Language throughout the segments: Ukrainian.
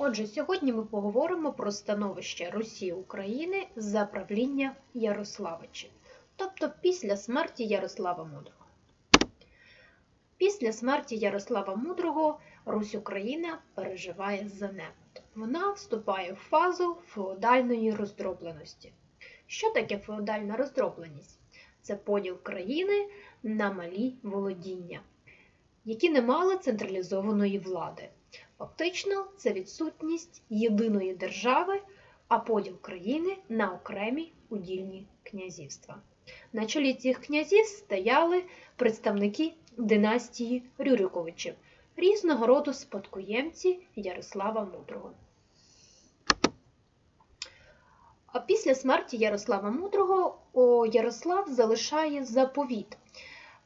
Отже, сьогодні ми поговоримо про становище Русі України за правління Ярославичів, тобто після смерті Ярослава Мудрого. Після смерті Ярослава Мудрого Русь Україна переживає занепад. Вона вступає в фазу феодальної роздробленості. Що таке феодальна роздробленість? Це поділ країни на малі володіння, які не мали централізованої влади. Фактично, це відсутність єдиної держави, а поділ країни на окремі удільні князівства. На чолі цих князів стояли представники династії Рюриковичів, різного роду спадкоємці Ярослава Мудрого. А після смерті Ярослава Мудрого Ярослав залишає заповіт,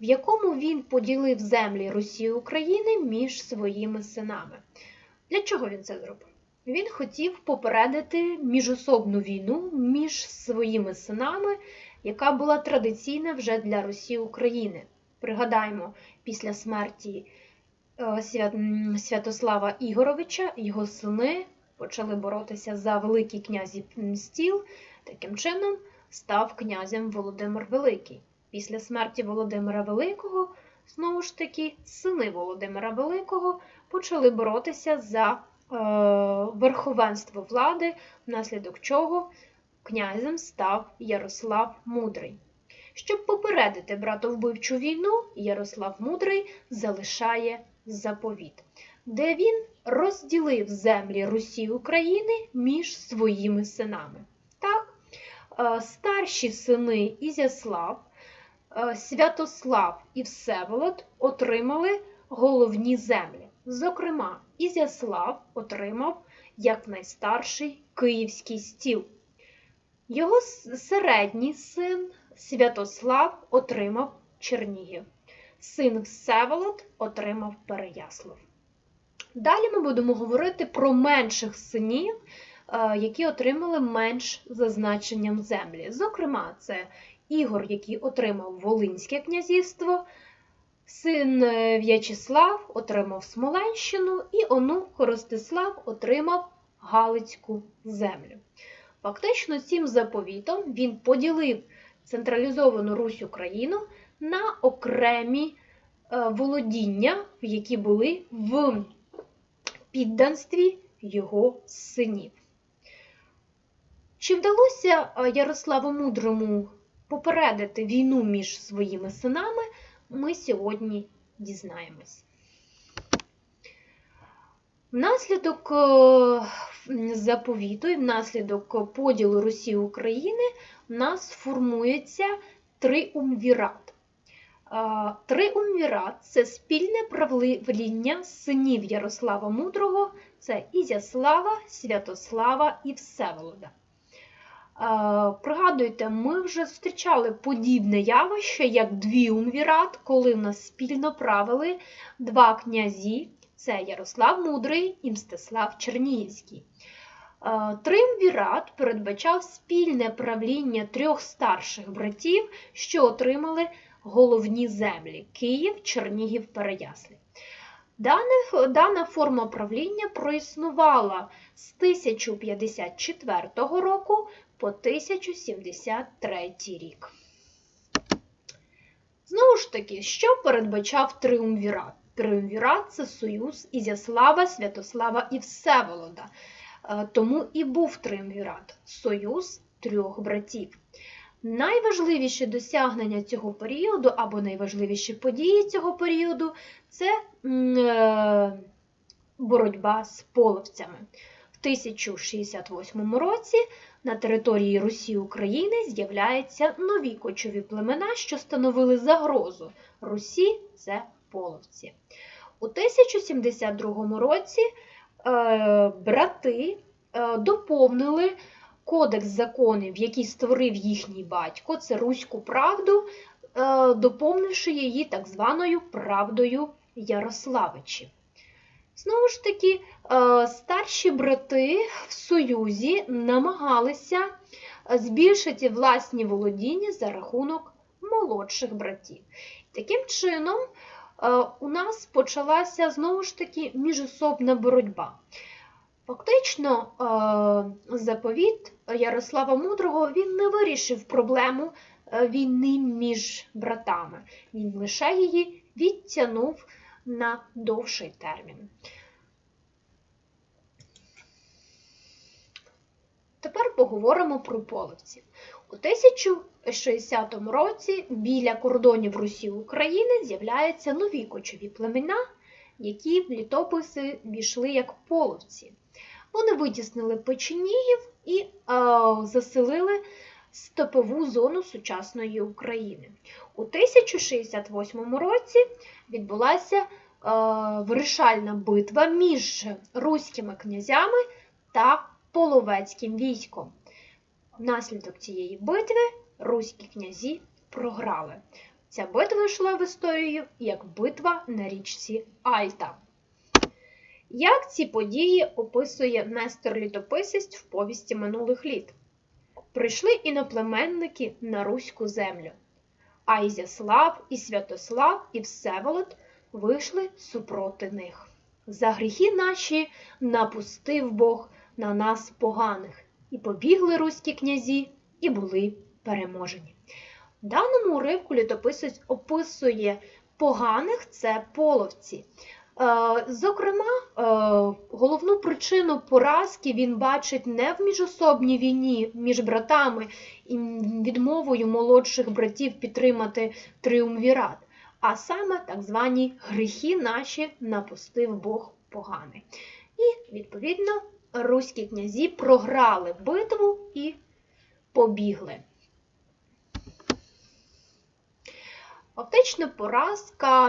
в якому він поділив землі Русі України між своїми синами. Для чого він це зробив? Він хотів попередити міжособну війну між своїми синами, яка була традиційна вже для Русі України. Пригадаємо, після смерті Святослава Ігоровича його сини почали боротися за Великий князів стіл, таким чином став князем Володимир Великий. Після смерті Володимира Великого, знову ж таки, сини Володимира Великого почали боротися за е, верховенство влади, внаслідок чого князем став Ярослав Мудрий. Щоб попередити братовбивчу війну, Ярослав Мудрий залишає заповіт, де він розділив землі Русі України між своїми синами. Так, е, старші сини Ізяслав, Святослав і Всеволод отримали головні землі. Зокрема, Ізяслав отримав як найстарший київський стіл. Його середній син Святослав отримав Чернігів. Син Всеволод отримав Переяслав. Далі ми будемо говорити про менших синів, які отримали менш зазначенням землі. Зокрема, це Ігор, який отримав Волинське князівство, син В'ячеслав отримав Смоленщину і онук Ростислав отримав Галицьку землю. Фактично, цим заповітом він поділив централізовану Русь Україну на окремі володіння, які були в підданстві його синів. Чи вдалося Ярославу Мудрому попередити війну між своїми синами, ми сьогодні дізнаємось. Внаслідок заповіту і внаслідок поділу Русі України у нас формується триумвірат. Триумвірат це спільне правління синів Ярослава Мудрого, це Ізяслава, Святослава і Всеволода. Пригадуйте, ми вже зустрічали подібне явище, як двіумвірат, коли нас спільно правили два князі це Ярослав Мудрий і Мстислав Чернігівський. Триумвірат передбачав спільне правління трьох старших братів, що отримали головні землі Київ, Чернігів, Переяслав. Дана, дана форма правління проіснувала з 1054 року по 1073 рік. Знову ж таки, що передбачав триумвірат? Триумвірат це союз Ізяслава, Святослава і Всеволода. Тому і був триумвірат союз трьох братів. Найважливіші досягнення цього періоду, або найважливіші події цього періоду це боротьба з половцями. В 1068 році на території Русі України з'являються нові кочові племена, що становили загрозу Русі це половці. У 1072 році е, брати е, доповнили кодекс законів, який створив їхній батько, це Руську правду, е, доповнивши її так званою правдою Ярославичів. Знову ж таки, старші брати в Союзі намагалися збільшити власні володіння за рахунок молодших братів. Таким чином, у нас почалася знову ж таки міжособна боротьба. Фактично, е, заповіт Ярослава Мудрого він не вирішив проблему е, війни між братами. Він лише її відтягнув на довший термін. Тепер поговоримо про половців. У 1060 році біля кордонів Русі України з'являються нові кочові племена, які в літописи війшли як половці. Вони витіснили печенігів і е, заселили степову зону сучасної України. У 1068 році відбулася е, вирішальна битва між руськими князями та половецьким військом. Внаслідок цієї битви руські князі програли. Ця битва йшла в історію як битва на річці Альта. Як ці події описує Нестор Літописець в повісті минулих літ? Прийшли іноплеменники на Руську землю, а Ізяслав, і Святослав, і Всеволод вийшли супроти них. За гріхи наші напустив Бог на нас поганих, і побігли руські князі, і були переможені. В даному уривку літописець описує поганих це половці. Е, Зокрема, е, головну причину поразки він бачить не в міжособній війні між братами і відмовою молодших братів підтримати триумвірат, а саме так звані гріхи наші напустив Бог поганий. І, відповідно, руські князі програли битву і побігли. Фактично поразка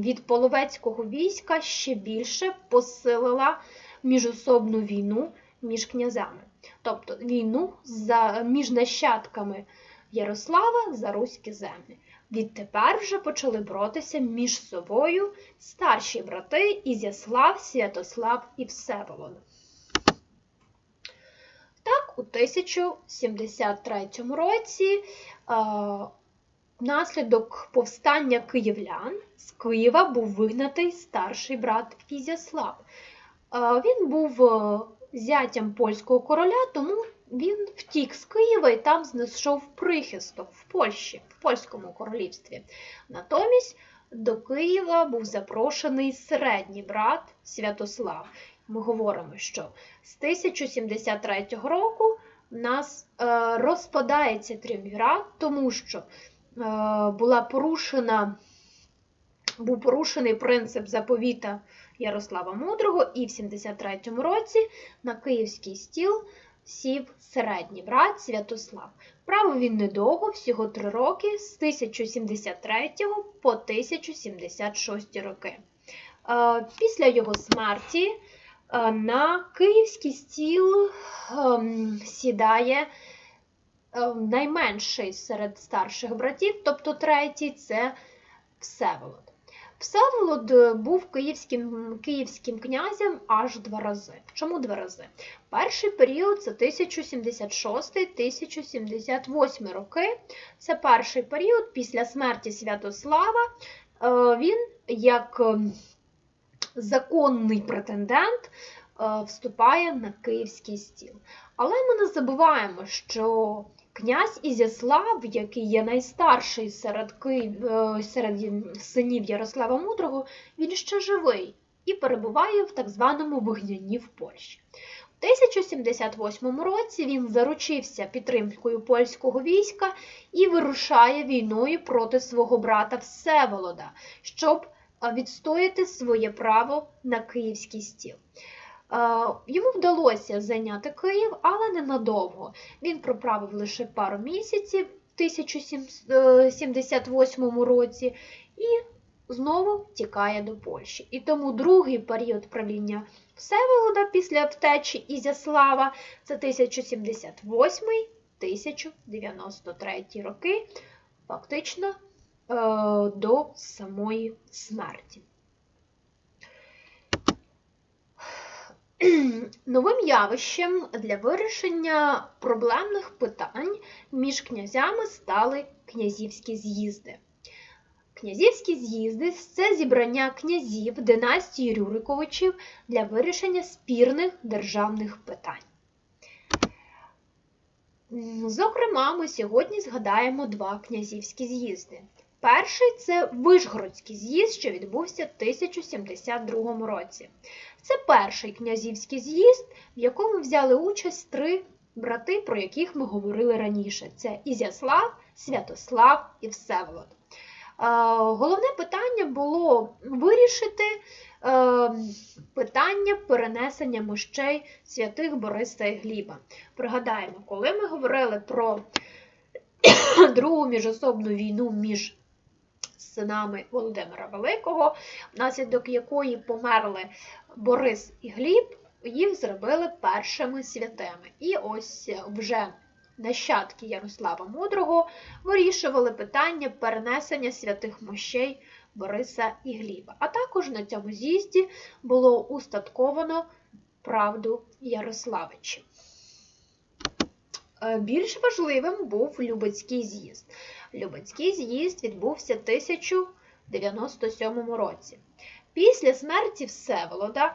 від половецького війська ще більше посилила міжособну війну між князями, тобто війну за, між нащадками Ярослава за руські землі. Відтепер вже почали боротися між собою старші брати Ізяслав, Святослав і Всеволод. Так, у 1073 році Внаслідок повстання київлян з Києва був вигнатий старший брат Ізяслав. Він був е, зятям польського короля, тому він втік з Києва і там знайшов прихисток в Польщі, в польському королівстві. Натомість до Києва був запрошений середній брат Святослав. Ми говоримо, що з 1073 року в нас е, розпадається тріумвірат, тому що була порушена, був порушений принцип заповіта Ярослава Мудрого, і в 73-му році на київський стіл сів середній брат Святослав. Правив він недовго, всього три роки, з 1073 по 1076 роки. Е, після його смерті е, на київський стіл ем, сідає Е, найменший серед старших братів, тобто третій, це Всеволод. Всеволод е, був київським київським князем аж два рази. Чому два рази? Перший період це 1076-1078 роки. Це перший період після смерті Святослава. Е, він як законний претендент вступає на київський стіл. Але ми не забуваємо, що Князь Ізяслав, який є найстарший серед е, серед синів Ярослава Мудрого, він ще живий і перебуває в так званому вигнанні в Польщі. У 1078 році він заручився підтримкою польського війська і вирушає війною проти свого брата Всеволода, щоб відстояти своє право на київський стіл. Йому вдалося зайняти Київ, але ненадовго. Він проправив лише пару місяців в 1078 е, році і знову тікає до Польщі. І тому другий період правління Всеволода після втечі Ізяслава це 1078-1093 роки, фактично е, до самої смерті. Новим явищем для вирішення проблемних питань між князями стали князівські з'їзди. Князівські з'їзди це зібрання князів династії Рюриковичів для вирішення спірних державних питань. Зокрема, ми сьогодні згадаємо два князівські з'їзди. Перший це Вишгородський з'їзд, що відбувся в 1072 році. Це перший князівський з'їзд, в якому взяли участь три брати, про яких ми говорили раніше: це Ізяслав, Святослав і Всеволод. Е, Головне питання було вирішити е, питання перенесення мощей святих Бориса і Гліба. Пригадаємо, коли ми говорили про Другу міжособну війну між синами Володимира Великого, внаслідок якої померли Борис і Гліб, їх зробили першими святими. І ось вже нащадки Ярослава Мудрого вирішували питання перенесення святих мощей Бориса і Гліба. А також на цьому з'їзді було устатковано правду Ярославичів. Більш важливим був Любецький з'їзд. Любецький з'їзд відбувся в 1097 році. Після смерті Всеволода,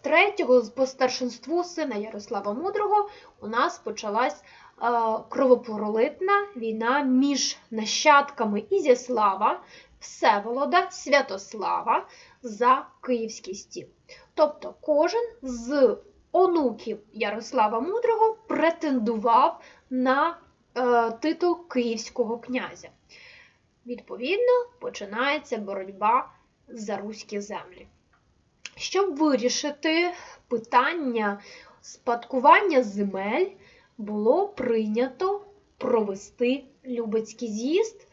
третього по старшинству сина Ярослава Мудрого, у нас почалась кровопролитна війна між нащадками Ізяслава, Всеволода, Святослава за київський стіл. Тобто кожен з онуків Ярослава Мудрого претендував на е, титул київського князя. Відповідно, починається боротьба за руські землі. Щоб вирішити питання спадкування земель, було прийнято провести Любецький з'їзд.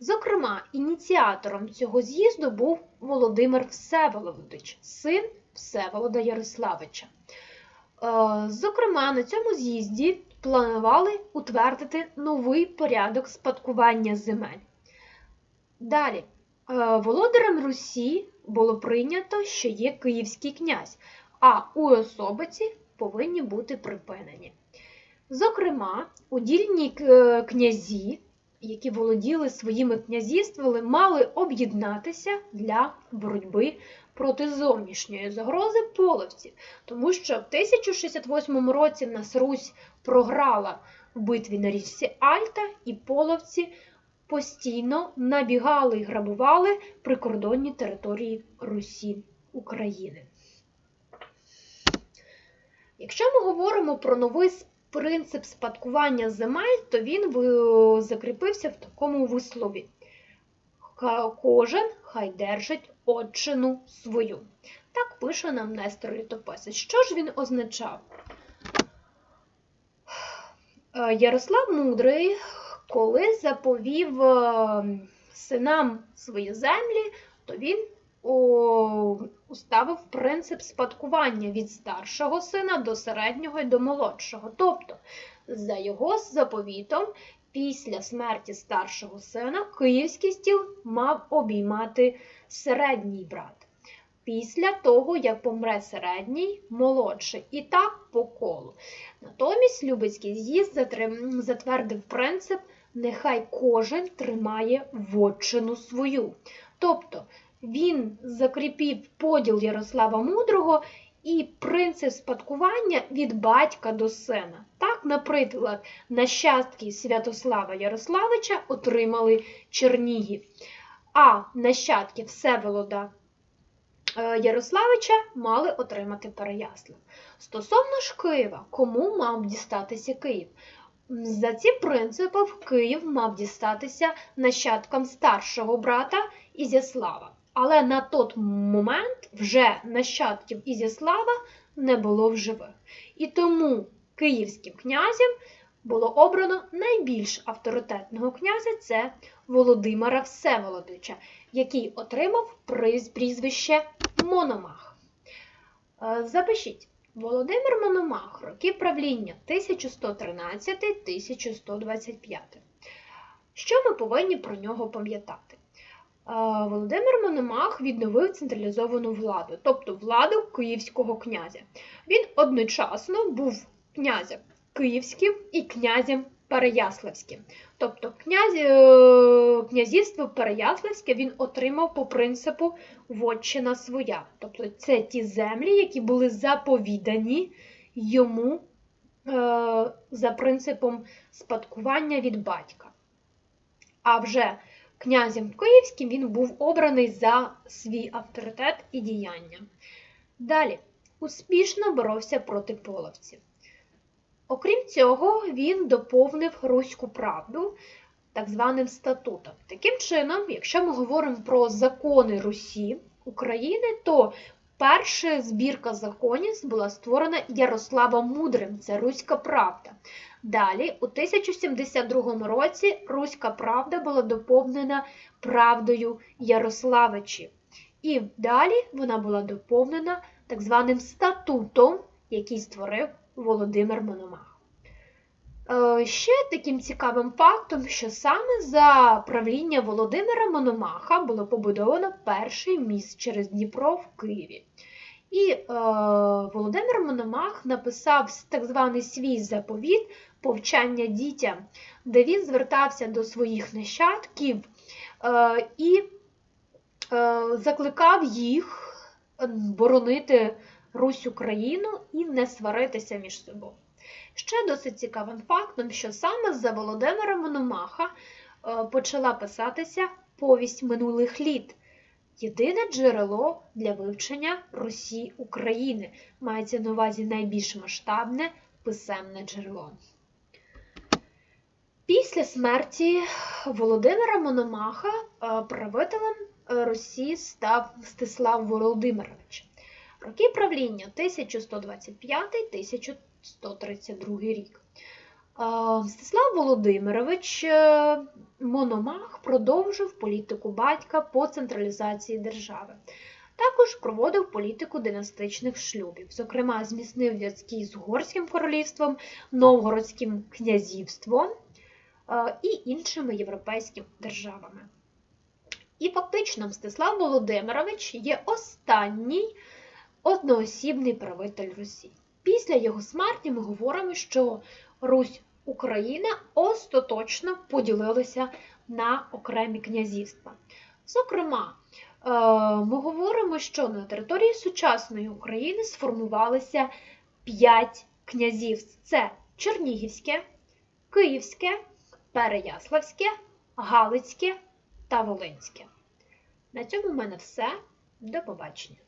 Зокрема, ініціатором цього з'їзду був Володимир Всеволодович, син Всеволода Ярославича. Е, Зокрема, на цьому з'їзді планували утвердити новий порядок спадкування земель. Далі, е, володарем Русі було прийнято, що є київський князь, а уособиці повинні бути припинені. Зокрема, удільні е, князі, які володіли своїми князівствами, мали об'єднатися для боротьби проти зовнішньої загрози половців, тому що в 1068 році в нас Русь програла в битві на річці Альта, і половці постійно набігали і грабували прикордонні території Русі України. Якщо ми говоримо про новий принцип спадкування земель, то він закріпився в такому вислові. Кожен хай держить отчину свою. Так пише нам Нестор Літописець. Що ж він означав? Е, Ярослав Мудрий, коли заповів е, синам свої землі, то він уставив принцип спадкування від старшого сина до середнього і до молодшого. Тобто, за його заповітом, після смерті старшого сина київський стіл мав обіймати середній брат. Після того, як помре середній, молодший. І так по колу. Натомість Любецький з'їзд затвердив принцип нехай кожен тримає вотчину свою. Тобто він закріпив поділ Ярослава Мудрого і принцип спадкування від батька до сина. Так, наприклад, нащадки Святослава Ярославича отримали Чернігів, а нащадки Всеволода е, Ярославича мали отримати Переяслав. Стосовно ж Києва, кому мав дістатися Київ? За цим принципом Київ мав дістатися нащадкам старшого брата Ізяслава. Але на той момент вже нащадків Ізяслава не було в живих. І тому київським князем було обрано найбільш авторитетного князя це Володимира Всеволодовича, який отримав прізвище Мономах. Е, Запишіть. Володимир Мономах, роки правління 1113-1125. Що ми повинні про нього пам'ятати? Володимир Мономах відновив централізовану владу, тобто владу київського князя. Він одночасно був князем київським і князем Переяславське. Тобто князь, е, князівство Переяславське він отримав по принципу вотчина своя. Тобто це ті землі, які були заповідані йому е, за принципом спадкування від батька. А вже князем Київським він був обраний за свій авторитет і діяння. Далі успішно боровся проти половців. Окрім цього, він доповнив Руську правду так званим статутом. Таким чином, якщо ми говоримо про закони Русі України, то перша збірка законів була створена Ярославом Мудрим, це Руська Правда. Далі, у 1072 році, Руська Правда була доповнена правдою Ярославичів. І далі вона була доповнена так званим статутом, який створив Володимир Мономах. Е, Ще таким цікавим фактом, що саме за правління Володимира Мономаха було побудовано перший міст через Дніпро в Києві. І е, Володимир Мономах написав так званий свій заповіт повчання дітям, де він звертався до своїх нащадків е, і е, закликав їх боронити Русь Україну і не сваритися між собою. Ще досить цікавим фактом, що саме за Володимира Мономаха е, почала писатися повість минулих літ. Єдине джерело для вивчення Русі України. Мається на увазі найбільш масштабне писемне джерело. Після смерті Володимира Мономаха е, правителем Росії став Стислав Володимирович. Роки правління 1125-1132 рік. Стислав Володимирович е, Мономах продовжив політику батька по централізації держави. Також проводив політику династичних шлюбів, зокрема, зміцнив зв'язки з Угорським королівством, Новгородським князівством е, і іншими європейськими державами. І фактично Мстислав Володимирович є останній одноосібний правитель Русі. Після його смерті ми говоримо, що Русь Україна остаточно поділилася на окремі князівства. Зокрема, е, ми говоримо, що на території сучасної України сформувалися п'ять князівств: це Чернігівське, Київське, Переяславське, Галицьке та Волинське. На цьому в мене все. До побачення!